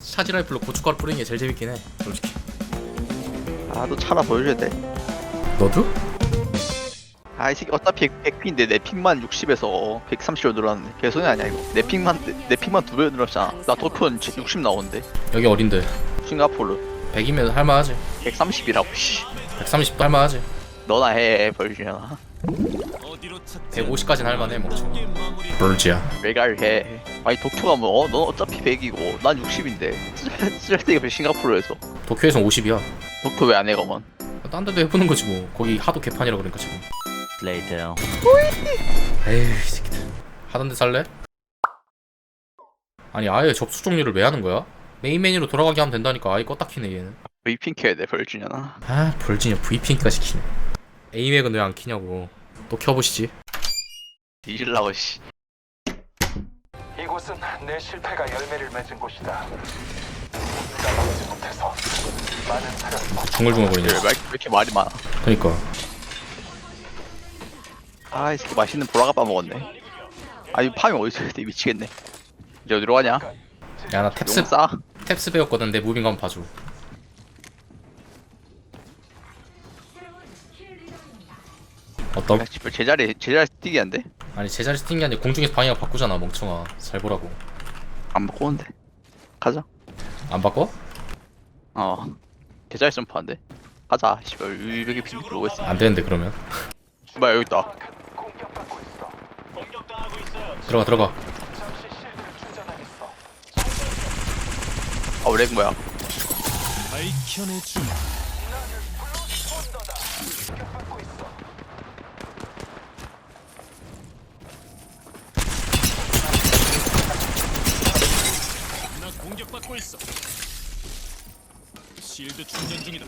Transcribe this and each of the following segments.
차지 라이플로 고춧가루 뿌리는 게 제일 재밌긴 해 솔직히 아너 차라 보여줘야 돼. 너도? 아이 새끼 어차피 100핀인데 내 픽만 60에서 130로 늘었네. 개소리 아니야 이거. 내 픽만 내, 내 픽만 두 배 늘었잖아. 나 도쿄는 60 나오는데. 여기 어린데 싱가포르 100이면 할만하지 130이라고 씨. 130도 할만하지 너나 해 벌주잖아. 150까지는 할만해 멍청 벌지야 외갈 해. 아니 도쿄가 뭐, 어, 넌 어차피 100이고 난 60인데. 쓸데가 싱가포르에서. 도쿄에선 50이야 도쿄 왜 안 해, 그러면? 딴 데도 해보는 거지 뭐 거기 하도 개판이라 그러니까 지금 Later. 에휴 이 새끼들 하던 데 살래? 아니 아예 접속 종류를 왜 하는 거야? 메인 메뉴로 돌아가게 하면 된다니까 아예 껐다 키네 얘는 브이핑 켜야 돼, 벌주잖아. 아 벌지냐 VPN까지 키네 에이맥은 왜 안 키냐고 또 켜보시지 뒤질라고, 씨. 이곳은 내 실패가 열매를 맺은 곳이다. 까먹지 못해서 많은 사랑을 중얼중얼 거리네 왜, 왜 이렇게 말이 많아? 그니까 아, 이 새끼 맛있는 보라가 빠먹었네. 아니, 팜이 어디서 돼? 미치겠네. 이제 어디로 가냐? 야 나 용 탭스 싸? 탭스 배웠거든 내 무빙 한번 봐줘 어떤? 야, 씨발, 제자리, 제자리 뛰기 안 돼? 아니 제자리 스팅이 아니라 공중에서 방향 바꾸잖아 멍청아 잘 보라고 안 바꿔 온대. 가자. 안 바꿔? 어. 제자리 점프 안 돼. 가자. 씨발, 비밀 오고 있어. 안 되는데 그러면 뭐야, 여기 있다. 공격받고 있어. 들어가 들어가 잠시 실드를 충전하겠어. 아, 렉 뭐야? 공격받고 실드 충전 중이다.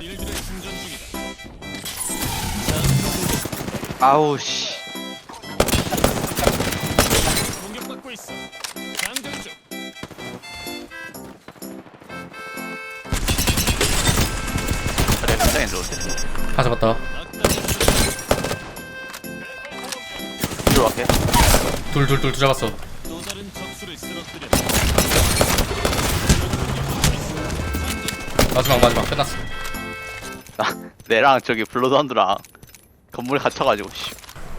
일들의 충전 중이다. 아우, 씨. 공격받고 있어. 장전 중. 렉 굉장히 좋은데. 다 잡았다 둘둘둘 쓰러뜨려. 마지막 마지막 끝났어 나, 내랑 저기 블러드한드랑 건물에 갇혀가지고, 씨.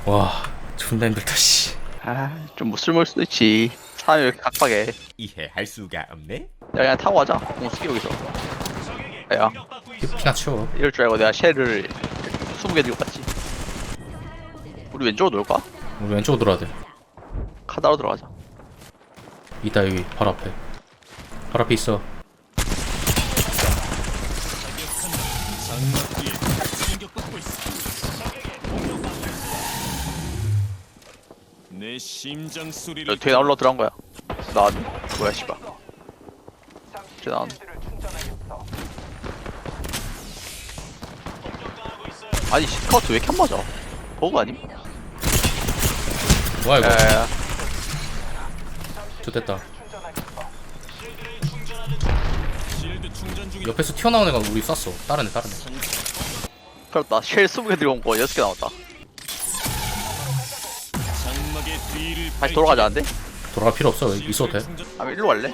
와 존나 힘들다 씨 아, 좀 무슬물 수도 있지. 사람이 왜 이렇게 각박해. 이해할 수가 없네. 야, 그냥 타고 가자. 공수기 여기서. 야, 피나 치워 이럴 줄 알고 내가 쉘을 20개 들고 갔지. 우리 왼쪽으로 놀까? 우리 왼쪽으로 돌아야 돼 카다로 들어가자. 이따 여기 바로 앞에 바로 앞에 있어. 내 심장 저 소리를 뒤에 나올러 들어간 거야. 나왔네. 뭐야, 씨발. 저 나온. 아니, 스카우트 왜 이렇게 안 맞아? 버그 아님? 뭐야 이거 야야야. 좋됐다. 옆에서 튀어나온 애가 우리 쐈어 다른 애 다른 애 그렇다. 쉘 20개 들고 온거 6개 나왔다. 다시 돌아가자는데? 돌아갈 필요 없어 여기 있어도 돼 아, 일로 갈래?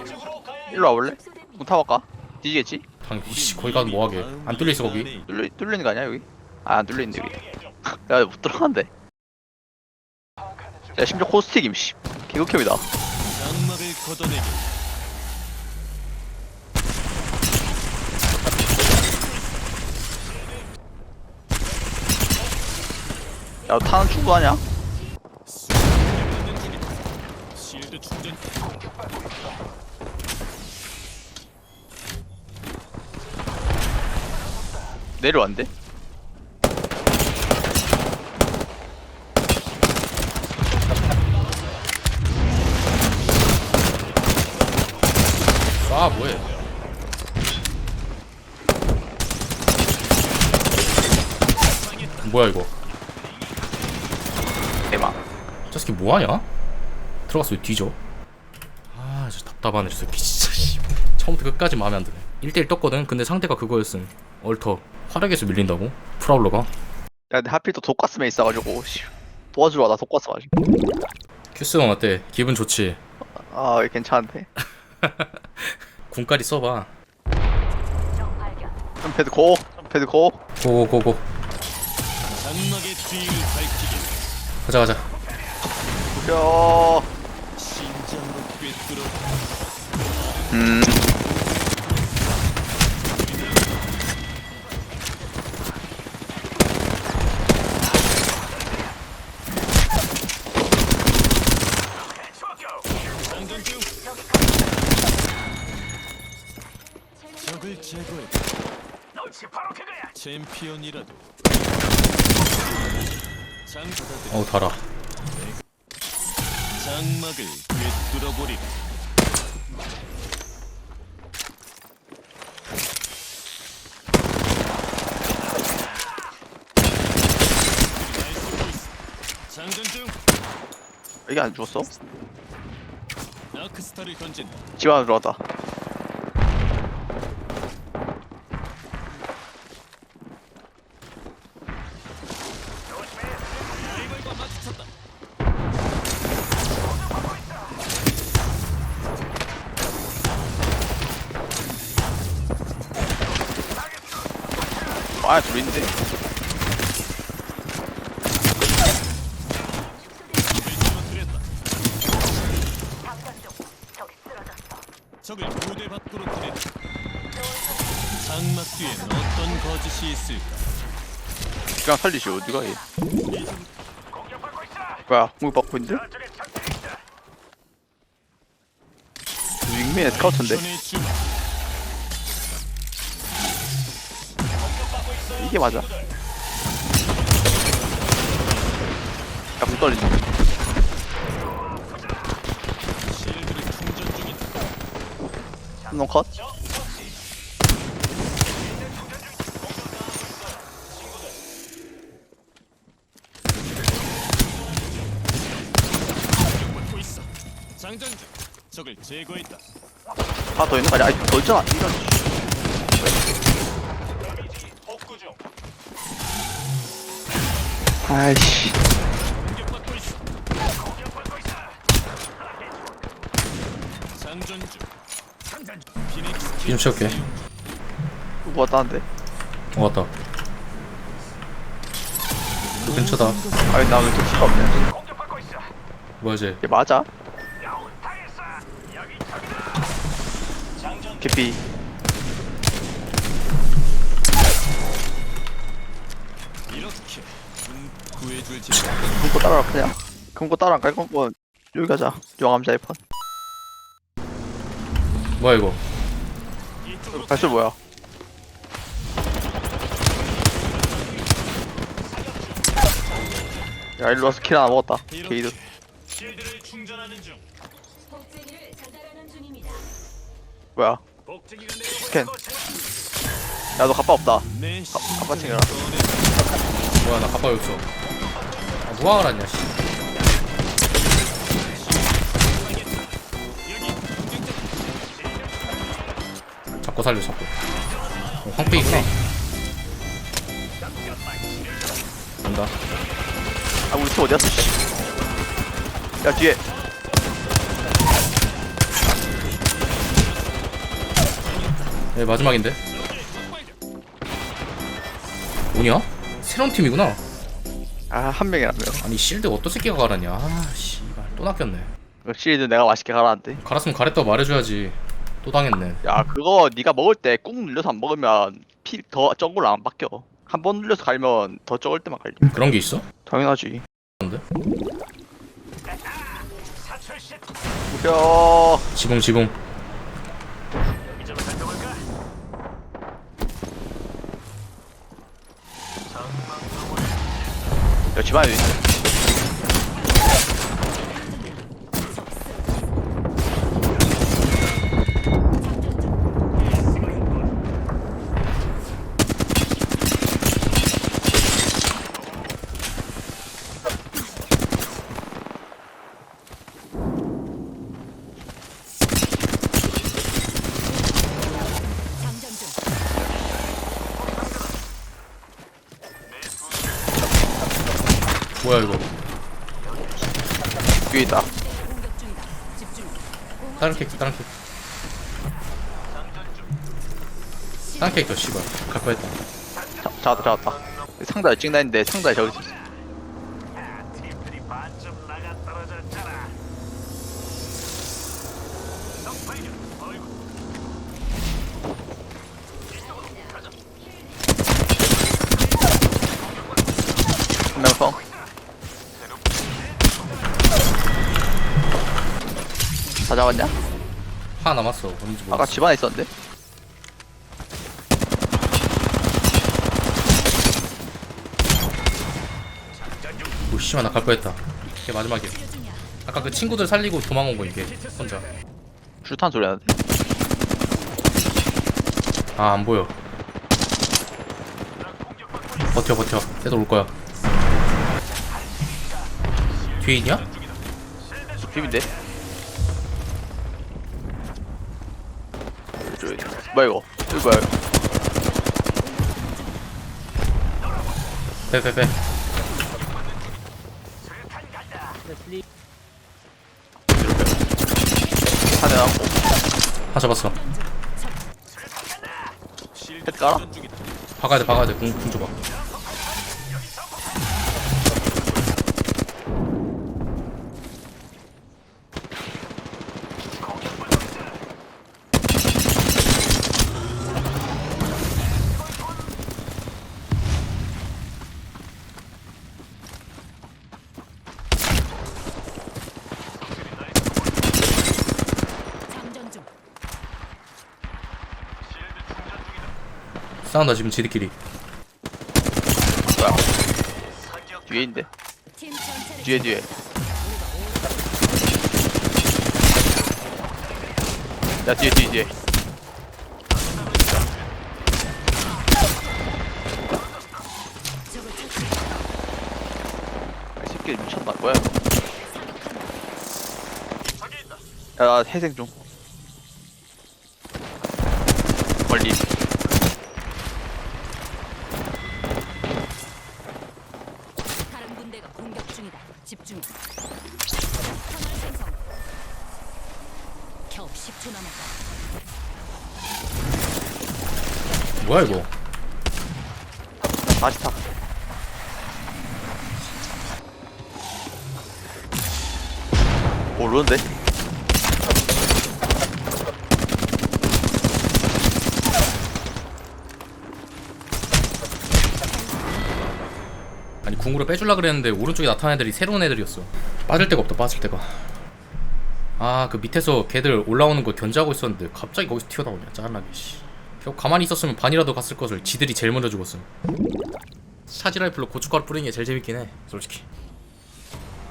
일로 와볼래? 문 타볼까? 뒤지겠지? 당연히 씨 거기 가서 뭐하게 안 뚫려있어 거기 뚫려, 뚫리는 거 아니야, 여기? 아, 안 뚫려있는데, 여기. 야, 못 들어간대. 야, 심지어 코스틱임, 씨. 개극혐이다. 걷어내기. 야, 타는 충분하냐? 실드 충전 내려왔는데? 쏴 뭐해 뭐야 이거 대박. 저 새끼 뭐하냐? 들어갔어 왜 뒤져? 아 진짜 답답하네 저 새끼 진짜 씨. 처음부터 끝까지 마음에 안 드네 1대1 떴거든 근데 상대가 그거였음 얼터 화력에서 밀린다고? 프라울러가? 야 근데 하필 또 독가스맨 있어가지고 씨, 도와주러 와나 독가스 가지고 큐스형 어때? 기분 좋지? 아 괜찮은데 군까지 써봐. 점패드 고 점패드 고. 고고고고 장막의 뒤를 밝히게. 가자 가자. 심장으로 꿰뚫어. 음. 적을 제거해. 챔피언이라도. 장받아들 어우 달아. 장막을 꿰뚫어 버리라. 장전 중. 이게 안 죽었어? 아크스타를 던진다 집 안으로 들어왔다 적을 무대 밖으로 보냈다 장막 뒤엔 어떤 거짓이 있을까? 그냥 살리시 어디가 얘? 뭐야 공격 받고 있는데? 윙맨의 스카우트인데? 전의 주막 이게 맞아. 야불 떨린다 실드를 충전 중이다 한놈 컷? 적을 제거했다 하나 더 있는 거 아니야? 아니 더 있잖아. 이런 아이씨 공격받고 있어 장전 중 장전 중 피닉스 좀 채울게. 누구 왔다는데? 어 왔다. 또 근처다. 아니 나왜 이렇게 피가 없냐? 뭐야 쟤 이게 맞아? 개피. 금고 따라라 그냥. 금고 따라 안갈 거면 여기 가자. 영암자의 판 뭐야 이거 발소 뭐야? 야 일로 와서 킬 하나 먹었다. 게이드. 실드를 충전하는 중. 복제기를 전달하는 중입니다. 뭐야? 복제기가 스캔. 야너 갑바 없다. 내 갑바 챙겨라. 뭐야 나 가빠 없어 아 무항을 하냐 씨 잡고 살려 잡고. 어, 황페이구나. 간다. 아 우리 팀 어디갔어 씨. 야 뒤에. 네 마지막인데. 뭐냐? 새로운 팀이구나. 아 한 명이라며 아니 실드 어떤 새끼가 갈았냐? 아 씨발. 또 낚였네. 실드 내가 맛있게 갈았는데. 갈았으면 갈았다고 말해줘야지 또 당했네. 야 그거 네가 먹을 때 꾹 눌려서 안 먹으면 피 더 적은 걸로 안 바뀌어. 한 번 눌려서 갈면 더 적을 때만 갈려. 그런 게 있어? 당연하지. 근데? 야 지붕 지붕. 야 집안에 있네 뭐야 이거? 있다. 다른 캐릭터 다른 캐릭터. 다른 캐릭터 씨발. 갈 뻔했다. 자, 잡았다 잡았다. 상자에 찍나 했는데 상자에 저기 있었어 팀들이 반쯤 나가 떨어졌잖아. 적 발견. 어이구. 한명성 다 잡았냐? 하나 남았어. 어딘지 아까 모르겠어. 집안에 있었는데? 오 씨발 나갈 뻔했다. 이게 마지막이야. 아까 그 친구들 살리고 도망온 거 이게 혼자. 줄탄 소리 나는데? 아 안 보여. 버텨 버텨. 쟤들 올 거야. 뒤에 있냐? 비빈데 뭐야 이거? 이거 뭐야? 이거 빼빼빼. 하나 남고. 다 잡았어. 헤드 깔아? 박아야 돼 박아야 돼궁 궁 줘봐 싸운다 지금 지들끼리. 뭐야? 뒤에 뒤에 야 뒤에 뒤에 뒤에. 이 새끼 미쳤나? 뭐야? 야 해생 중 멀리 다른 군대가 공격 중이다. 집중. 터널 생성. 겨우 10초 남았다. 뭐야 이거? 다시 타 모르는데? 아니 궁으로 빼줄라 그랬는데 오른쪽에 나타난 애들이 새로운 애들이었어. 빠질 데가 없다 빠질 데가. 아 그 밑에서 걔들 올라오는 거 견제하고 있었는데 갑자기 거기서 튀어나오냐 짜증나게 씨 겨우 가만히 있었으면 반이라도 갔을 것을 지들이 제일 먼저 죽었음 차지라이플로 고춧가루 뿌리는 게 제일 재밌긴 해 솔직히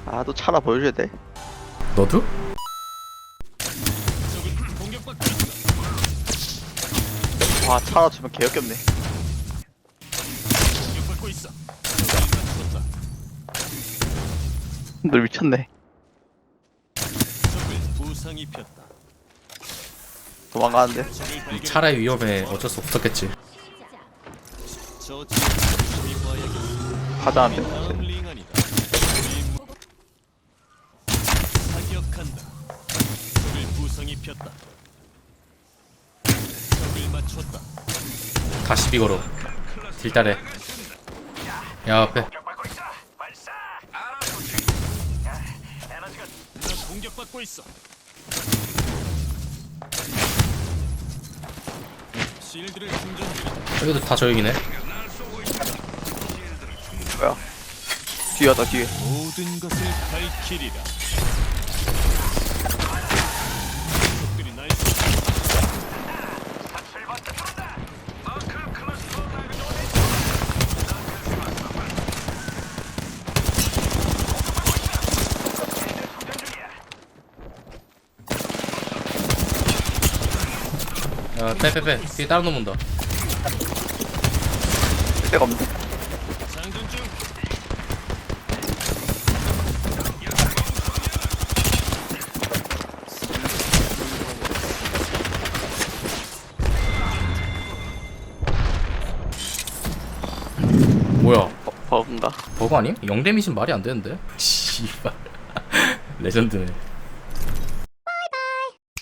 아 또 차라 보여줘야 돼 너도? 와 차라 치면 개역겹네. 너 미쳤네 부상 입혔다. 도망가는데 이. 차라의 위험에 어쩔 수 없었겠지 맞췄다. 다시 비거로 딜따래 야 앞에 공격받고 있어. 실드를 충전 중이다. 여기도 다 저역이네 뭐야 뒤에 왔다 뒤에 모든 것을 밝히리라. 적들이 날 야 빼빼빼 뒤에 다른 놈 온다 쓸 데가 없네. 뭐야 버, 버그인가? 버거 아님? 0 데미지는 말이 안 되는데 씨발 레전드네